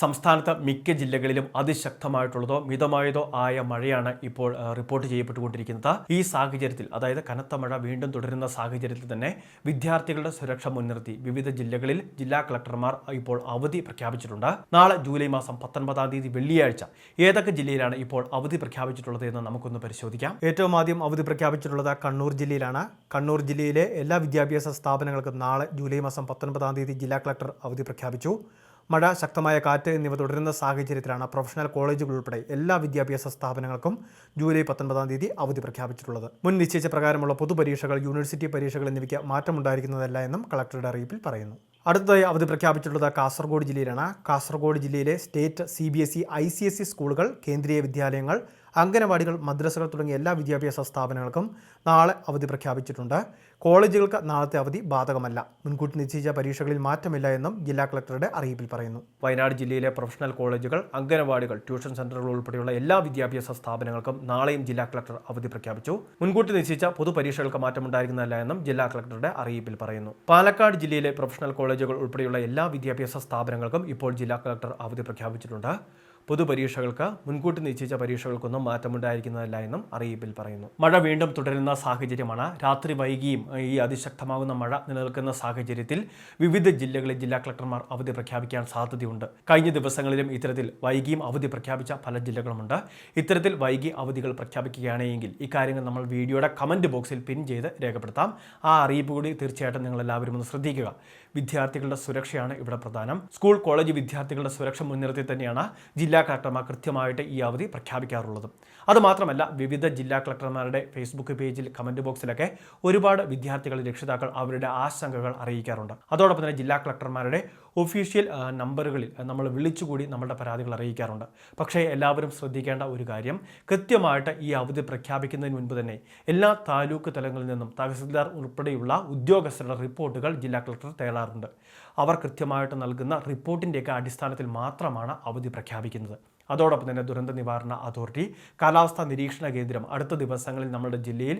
സംസ്ഥാനത്ത് മിക്ക ജില്ലകളിലും അതിശക്തമായിട്ടുള്ളതോ മിതമായതോ ആയ മഴയാണ് ഇപ്പോൾ റിപ്പോർട്ട് ചെയ്യപ്പെട്ടുകൊണ്ടിരിക്കുന്നത്. ഈ സാഹചര്യത്തിൽ അതായത് കനത്ത മഴ വീണ്ടും തുടരുന്ന സാഹചര്യത്തിൽ തന്നെ വിദ്യാർത്ഥികളുടെ സുരക്ഷ മുൻനിർത്തി വിവിധ ജില്ലകളിൽ ജില്ലാ കളക്ടർമാർ ഇപ്പോൾ അവധി പ്രഖ്യാപിച്ചിട്ടുണ്ട്. നാളെ ജൂലൈ മാസം പത്തൊൻപതാം തീയതി വെള്ളിയാഴ്ച ഏതൊക്കെ ജില്ലയിലാണ് ഇപ്പോൾ അവധി പ്രഖ്യാപിച്ചിട്ടുള്ളത് എന്ന് നമുക്കൊന്ന് പരിശോധിക്കാം. ഏറ്റവും ആദ്യം അവധി പ്രഖ്യാപിച്ചിട്ടുള്ളത് കണ്ണൂർ ജില്ലയിലാണ്. കണ്ണൂർ ജില്ലയിലെ എല്ലാ വിദ്യാഭ്യാസ സ്ഥാപനങ്ങൾക്കും നാളെ ജൂലൈ മാസം പത്തൊൻപതാം തീയതി ജില്ലാ കളക്ടർ അവധി പ്രഖ്യാപിച്ചു. മഴ ശക്തമായ കാറ്റ് എന്നിവ തുടരുന്ന സാഹചര്യത്തിലാണ് പ്രൊഫഷണൽ കോളേജുകൾ ഉൾപ്പെടെ എല്ലാ വിദ്യാഭ്യാസ സ്ഥാപനങ്ങൾക്കും ജൂലൈ പത്തൊൻപതാം തീയതി അവധി പ്രഖ്യാപിച്ചിട്ടുള്ളത്. മുൻ നിശ്ചയിച്ച പ്രകാരമുള്ള പൊതുപരീക്ഷകൾ യൂണിവേഴ്സിറ്റി പരീക്ഷകൾ എന്നിവയ്ക്ക് മാറ്റമുണ്ടായിരിക്കുന്നതല്ല എന്നും കളക്ടറുടെ അറിയിപ്പിൽ പറയുന്നു. അടുത്തതായി അവധി പ്രഖ്യാപിച്ചിട്ടുള്ളത് കാസർഗോഡ് ജില്ലയിലാണ്. കാസർഗോഡ് ജില്ലയിലെ state C B S E I C S E സ്കൂളുകൾ കേന്ദ്രീയ വിദ്യാലയങ്ങൾ അംഗനവാടികൾ മദ്രസകൾ തുടങ്ങിയ എല്ലാ വിദ്യാഭ്യാസ സ്ഥാപനങ്ങൾക്കും നാളെ അവധി പ്രഖ്യാപിച്ചിട്ടുണ്ട്. കോളേജുകൾക്ക് നാളത്തെ അവധി ബാധകമല്ല. മുൻകൂട്ടി നിശ്ചയിച്ച പരീക്ഷകളിൽ മാറ്റമില്ല എന്നും ജില്ലാ കളക്ടറുടെ അറിയിപ്പിൽ പറയുന്നു. വയനാട് ജില്ലയിലെ പ്രൊഫഷണൽ കോളേജുകൾ അംഗനവാടികൾ ട്യൂഷൻ സെന്ററുകൾ ഉൾപ്പെടെയുള്ള എല്ലാ വിദ്യാഭ്യാസ സ്ഥാപനങ്ങൾക്കും നാളെയും ജില്ലാ കളക്ടർ അവധി പ്രഖ്യാപിച്ചു. മുൻകൂട്ടി നിശ്ചയിച്ച പൊതുപരീക്ഷകൾക്ക് മാറ്റമുണ്ടായിരിക്കുന്നതല്ല എന്നും ജില്ലാ കളക്ടറുടെ അറിയിപ്പിൽ പറയുന്നു. പാലക്കാട് ജില്ലയിലെ പ്രൊഫഷണൽ കോളേജുകൾ ഉൾപ്പെടെയുള്ള എല്ലാ വിദ്യാഭ്യാസ സ്ഥാപനങ്ങൾക്കും ഇപ്പോൾ ജില്ലാ കളക്ടർ അവധി പ്രഖ്യാപിച്ചിട്ടുണ്ട്. പൊതുപരീക്ഷകൾക്ക് മുൻകൂട്ടി നിശ്ചയിച്ച പരീക്ഷകൾക്കൊന്നും മാറ്റമുണ്ടായിരിക്കുന്നതല്ല എന്നും അറിയിപ്പിൽ പറയുന്നു. മഴ വീണ്ടും തുടരുന്ന സാഹചര്യമാണ്. രാത്രി വൈകിയും ഈ അതിശക്തമാകുന്ന മഴ നിലനിൽക്കുന്ന സാഹചര്യത്തിൽ വിവിധ ജില്ലകളിൽ ജില്ലാ കളക്ടർമാർ അവധി പ്രഖ്യാപിക്കാൻ സാധ്യതയുണ്ട്. കഴിഞ്ഞ ദിവസങ്ങളിലും ഇത്തരത്തിൽ വൈകിയും അവധി പ്രഖ്യാപിച്ച പല ജില്ലകളുമുണ്ട്. ഇത്തരത്തിൽ വൈകി അവധികൾ പ്രഖ്യാപിക്കുകയാണെങ്കിൽ ഇക്കാര്യങ്ങൾ നമ്മൾ വീഡിയോയുടെ കമന്റ് ബോക്സിൽ പിൻ ചെയ്ത് രേഖപ്പെടുത്താം. ആ അറിയിപ്പ് കൂടി തീർച്ചയായിട്ടും നിങ്ങൾ എല്ലാവരും ഒന്ന് ശ്രദ്ധിക്കുക. വിദ്യാർത്ഥികളുടെ സുരക്ഷയാണ് ഇവിടെ പ്രധാനം. സ്കൂൾ കോളേജ് വിദ്യാർത്ഥികളുടെ സുരക്ഷ മുൻനിർത്തി തന്നെയാണ് ജില്ലാ കളക്ടർമാർ കൃത്യമായിട്ട് ഈ അവധി പ്രഖ്യാപിക്കാറുള്ളത്. അതുമാത്രമല്ല വിവിധ ജില്ലാ കളക്ടർമാരുടെ ഫേസ്ബുക്ക് പേജിൽ കമന്റ് ബോക്സിലൊക്കെ ഒരുപാട് വിദ്യാർത്ഥികൾ രക്ഷിതാക്കൾ അവരുടെ ആശങ്കകൾ അറിയിക്കാറുണ്ട്. അതോടൊപ്പം തന്നെ ജില്ലാ കളക്ടർമാരുടെ ഒഫീഷ്യൽ നമ്പറുകളിൽ നമ്മൾ വിളിച്ചുകൂടി നമ്മളുടെ പരാതികൾ അറിയിക്കാറുണ്ട്. പക്ഷേ എല്ലാവരും ശ്രദ്ധിക്കേണ്ട ഒരു കാര്യം കൃത്യമായിട്ട് ഈ അവധി പ്രഖ്യാപിക്കുന്നതിന് മുൻപ് തന്നെ എല്ലാ താലൂക്ക് തലങ്ങളിൽ നിന്നും തഹസിൽദാർ ഉൾപ്പെടെയുള്ള ഉദ്യോഗസ്ഥരുടെ റിപ്പോർട്ടുകൾ ജില്ലാ കളക്ടർ തേടാറുണ്ട്. അവർ കൃത്യമായിട്ട് നൽകുന്ന റിപ്പോർട്ടിന്റെയൊക്കെ അടിസ്ഥാനത്തിൽ മാത്രമാണ് അവധി പ്രഖ്യാപിക്കുന്നത്. അതോടൊപ്പം തന്നെ ദുരന്ത നിവാരണ അതോറിറ്റി കാലാവസ്ഥാ നിരീക്ഷണ കേന്ദ്രം അടുത്ത ദിവസങ്ങളിൽ നമ്മുടെ ജില്ലയിൽ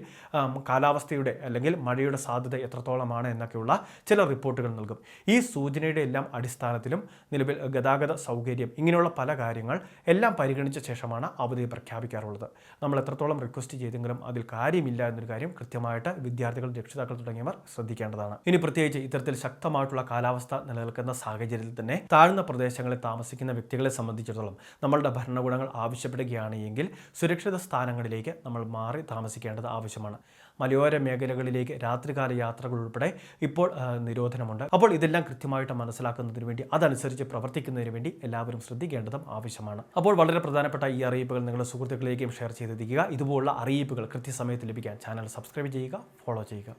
കാലാവസ്ഥയുടെ അല്ലെങ്കിൽ മഴയുടെ സാധ്യത എത്രത്തോളമാണ് എന്നൊക്കെയുള്ള ചില റിപ്പോർട്ടുകൾ നൽകും. ഈ സൂചനയുടെ എല്ലാം അടിസ്ഥാനത്തിലും നിലവിൽ ഗതാഗത സൗകര്യം ഇങ്ങനെയുള്ള പല കാര്യങ്ങൾ എല്ലാം പരിഗണിച്ച ശേഷമാണ് അവധി പ്രഖ്യാപിക്കാറുള്ളത്. നമ്മൾ എത്രത്തോളം റിക്വസ്റ്റ് ചെയ്തെങ്കിലും അതിൽ കാര്യമില്ല എന്നൊരു കാര്യം കൃത്യമായിട്ട് വിദ്യാർത്ഥികൾ രക്ഷിതാക്കൾ തുടങ്ങിയവർ ശ്രദ്ധിക്കേണ്ടതാണ്. ഇനി പ്രത്യേകിച്ച് ഇത്തരത്തിൽ ശക്തമായിട്ടുള്ള കാലാവസ്ഥ നിലനിൽക്കുന്ന സാഹചര്യത്തിൽ തന്നെ താഴ്ന്ന പ്രദേശങ്ങളിൽ താമസിക്കുന്ന വ്യക്തികളെ സംബന്ധിച്ചിടത്തോളം നമ്മളുടെ ഭരണകൂടങ്ങൾ ആവശ്യപ്പെടുകയാണ് എങ്കിൽ സുരക്ഷിത സ്ഥാനങ്ങളിലേക്ക് നമ്മൾ മാറി താമസിക്കേണ്ടത് ആവശ്യമാണ്. മലയോര മേഖലകളിലേക്ക് രാത്രികാല യാത്രകൾ ഉൾപ്പെടെ ഇപ്പോൾ നിരോധനമുണ്ട്. അപ്പോൾ ഇതെല്ലാം കൃത്യമായിട്ട് മനസ്സിലാക്കുന്നതിന് വേണ്ടി അതനുസരിച്ച് പ്രവർത്തിക്കുന്നതിന് വേണ്ടി എല്ലാവരും ശ്രദ്ധിക്കേണ്ടതും ആവശ്യമാണ്. അപ്പോൾ വളരെ പ്രധാനപ്പെട്ട ഈ അറിയിപ്പുകൾ നിങ്ങളുടെ സുഹൃത്തുക്കളിലേക്കും ഷെയർ ചെയ്തെത്തിക്കുക ഇതുപോലുള്ള അറിയിപ്പുകൾ കൃത്യസമയത്ത് ലഭിക്കാൻ ചാനൽ സബ്സ്ക്രൈബ് ചെയ്യുക ഫോളോ ചെയ്യുക.